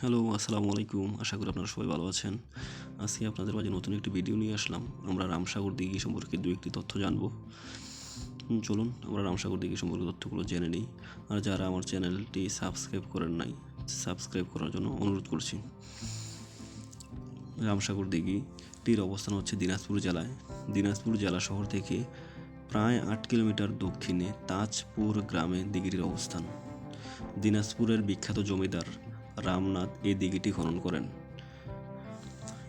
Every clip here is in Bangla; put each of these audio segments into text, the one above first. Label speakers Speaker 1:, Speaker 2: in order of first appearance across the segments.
Speaker 1: হ্যালো, আসসালামু আলাইকুম। আশা করি আপনারা সবাই ভালো আছেন। আজকে আপনাদের মাঝে নতুন একটি ভিডিও নিয়ে আসলাম। আমরা রামসাগর দিঘি সম্পর্কে দু একটি তথ্য জানব। চলুন, আমরা রামসাগর দিঘি সম্পর্কে তথ্যগুলো জেনে নিই। আর যারা আমার চ্যানেলটি সাবস্ক্রাইব করেন নাই, সাবস্ক্রাইব করার জন্য অনুরোধ করছি। রামসাগর দিঘিটির অবস্থান হচ্ছে দিনাজপুর জেলায়। দিনাজপুর জেলা শহর থেকে প্রায় আট কিলোমিটার দক্ষিণে তাজপুর গ্রামে দিঘিটির অবস্থান। দিনাজপুরের বিখ্যাত জমিদার রামনাথ এই দিঘিটি খনন করেন।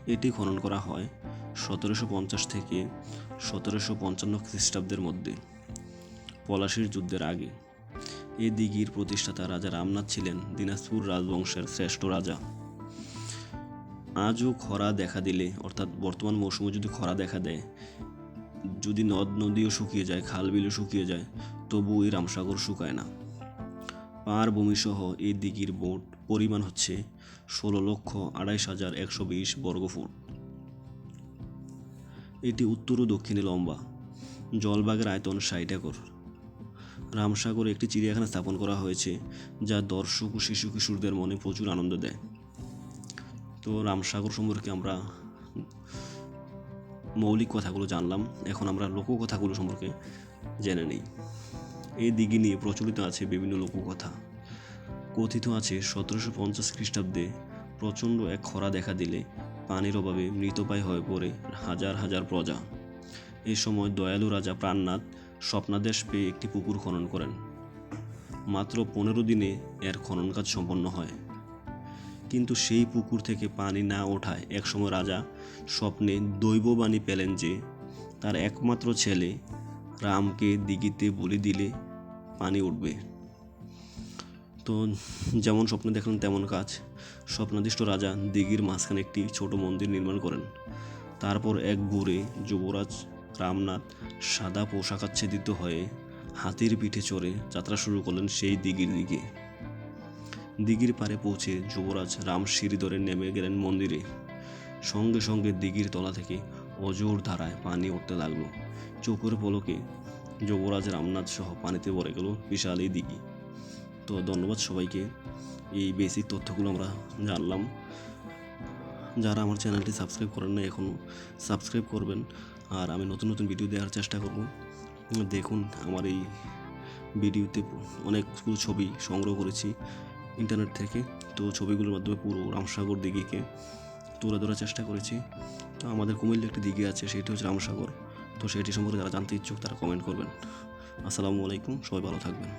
Speaker 1: এটি খনন করা হয় সতেরোশো পঞ্চাশ থেকে সতেরোশো পঞ্চান্ন খ্রিস্টাব্দের মধ্যে, পলাশির যুদ্ধের আগে। এই দিঘির প্রতিষ্ঠাতা রাজা রামনাথ ছিলেন দিনাজপুর রাজবংশের শ্রেষ্ঠ রাজা। আজও খরা দেখা দিলে, অর্থাৎ বর্তমান মৌসুমে যদি খরা দেখা দেয়, যদি নদ নদীও শুকিয়ে যায় খাল বিলও শুকিয়ে যায় তবু এই রামসাগর শুকায় না। পার ভূমিসহ এই দিঘির মোট পরিমাণ হচ্ছে ষোলো লক্ষ আড়াইশ হাজার একশো বিশ বর্গফুট। এটি উত্তর ও দক্ষিণে লম্বা, জলবাগের আয়তন ষাট একর। রামসাগরে একটি চিড়িয়াখানা স্থাপন করা হয়েছে, যা দর্শক ও শিশু কিশোরদের মনে প্রচুর আনন্দ দেয়। তো রামসাগর সম্পর্কে আমরা মৌলিক কথাগুলো জানলাম, এখন আমরা লোক কথাগুলো সম্পর্কে জেনে নিই। এই দিঘি নিয়ে প্রচলিত আছে বিভিন্ন লোককথা। কথিত আছে সতেরোশো পঞ্চাশ খ্রিস্টাব্দে প্রচণ্ড এক খরা দেখা দিলে পানির অভাবে মৃতপায় হয়ে পড়ে হাজার হাজার প্রজা। এই সময় দয়ালু রাজা প্রাণনাথ স্বপ্নাদেশ পেয়ে একটি পুকুর খনন করেন। মাত্র পনেরো দিনে এর খনন কাজ সম্পন্ন হয়। কিন্তু সেই পুকুর থেকে পানি না ওঠায় একসময় রাজা স্বপ্নে দৈববাণী পেলেন যে, তার একমাত্র ছেলে রামকে দিঘিতে বলি দিলে পানি উঠবে। তো যেমন স্বপ্নে দেখলেন তেমন কাজ। স্বপ্নাদিষ্ট রাজা দিঘির মাঝখানে একটি ছোট মন্দির নির্মাণ করেন। তারপর এক ভোরে যুবরাজ রামনাথ সাদা পোশাকাচ্ছেদিত হয়ে হাতির পিঠে চড়ে যাত্রা শুরু করলেন সেই দিঘির দিকে। দিঘির পারে পৌঁছে যুবরাজ রাম সিঁড়ি ধরে নেমে গেলেন মন্দিরে। সঙ্গে সঙ্গে দিঘির তলা থেকে অজোর ধারায় পানি উঠতে লাগল। চোখের পলকে যুবরাজ রামনাথ সহ পানিতে ভরে গেল বিশাল এই দিঘি। তো ধন্যবাদ সবাইকে। এই বেসিক তথ্যগুলো আমরা জানলাম। যারা আমার চ্যানেলটি সাবস্ক্রাইব করেন না এখনও সাবস্ক্রাইব করবেন। আর আমি নতুন নতুন ভিডিও দেওয়ার চেষ্টা করব। দেখুন, আমার এই ভিডিওতে অনেকগুলো ছবি সংগ্রহ করেছি ইন্টারনেট থেকে। তো ছবিগুলোর মাধ্যমে পুরো রামসাগর দিঘিকে তুলে ধরার চেষ্টা করেছি। তো আমাদের কুমিল্লা একটি দিঘি আছে, সেটি হচ্ছে রামসাগর। তো সেটি সম্পর্কে যারা জানতে ইচ্ছুক তারা কমেন্ট করবেন। আসসালামু আলাইকুম, সবাই ভালো থাকবেন।